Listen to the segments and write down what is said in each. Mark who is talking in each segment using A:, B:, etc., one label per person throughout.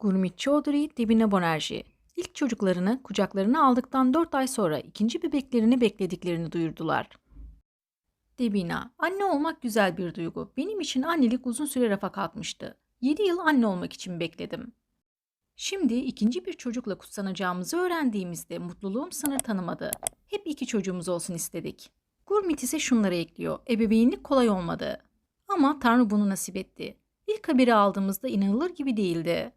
A: Gurmit Chaudhry, Dibine Bonerji. İlk çocuklarını kucaklarına aldıktan 4 ay sonra ikinci bebeklerini beklediklerini duyurdular. Debina, anne olmak güzel bir duygu. Benim için annelik uzun süre rafa kalkmıştı. 7 yıl anne olmak için bekledim. Şimdi ikinci bir çocukla kutsanacağımızı öğrendiğimizde mutluluğum sınır tanımadı. Hep iki çocuğumuz olsun istedik. Gurmit ise şunları ekliyor. Ebeveynlik kolay olmadı. Ama Tanrı bunu nasip etti. İlk haberi aldığımızda inanılır gibi değildi.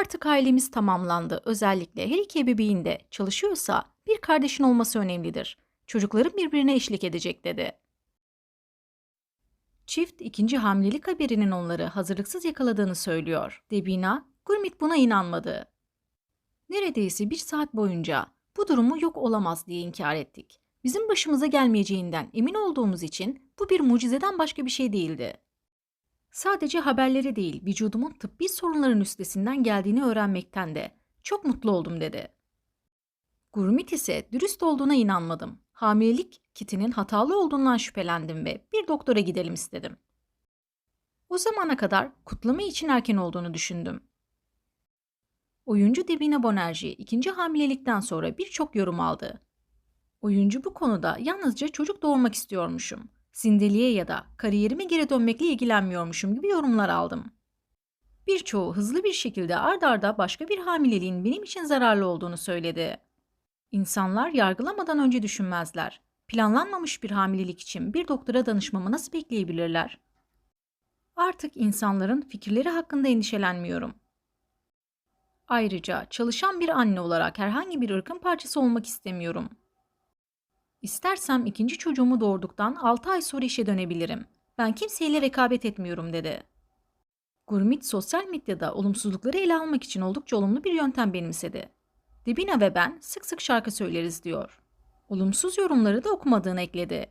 A: Artık ailemiz tamamlandı. Özellikle her iki ebeveyn de çalışıyorsa bir kardeşin olması önemlidir. Çocukların birbirine eşlik edecek dedi. Çift ikinci hamilelik haberinin onları hazırlıksız yakaladığını söylüyor. Debina, Gurmit buna inanmadı. Neredeyse bir saat boyunca bu durumu yok olamaz diye inkar ettik. Bizim başımıza gelmeyeceğinden emin olduğumuz için bu bir mucizeden başka bir şey değildi. Sadece haberleri değil, vücudumun tıbbi sorunların üstesinden geldiğini öğrenmekten de çok mutlu oldum dedi. Gurmit ise dürüst olduğuna inanmadım. Hamilelik kitinin hatalı olduğundan şüphelendim ve bir doktora gidelim istedim. O zamana kadar kutlama için erken olduğunu düşündüm. Oyuncu Devina Bonerji ikinci hamilelikten sonra birçok yorum aldı. Oyuncu bu konuda yalnızca çocuk doğurmak istiyormuşum. Zindeliğe ya da kariyerime geri dönmekle ilgilenmiyormuşum gibi yorumlar aldım. Birçoğu hızlı bir şekilde ard arda başka bir hamileliğin benim için zararlı olduğunu söyledi. İnsanlar yargılamadan önce düşünmezler. Planlanmamış bir hamilelik için bir doktora danışmamı nasıl bekleyebilirler? Artık insanların fikirleri hakkında endişelenmiyorum. Ayrıca çalışan bir anne olarak herhangi bir ırkın parçası olmak istemiyorum. İstersem ikinci çocuğumu doğurduktan 6 ay sonra işe dönebilirim. Ben kimseyle rekabet etmiyorum dedi. Gurmit sosyal medyada olumsuzlukları ele almak için oldukça olumlu bir yöntem benimsedi. Debina ve ben sık sık şarkı söyleriz diyor. Olumsuz yorumları da okumadığını ekledi.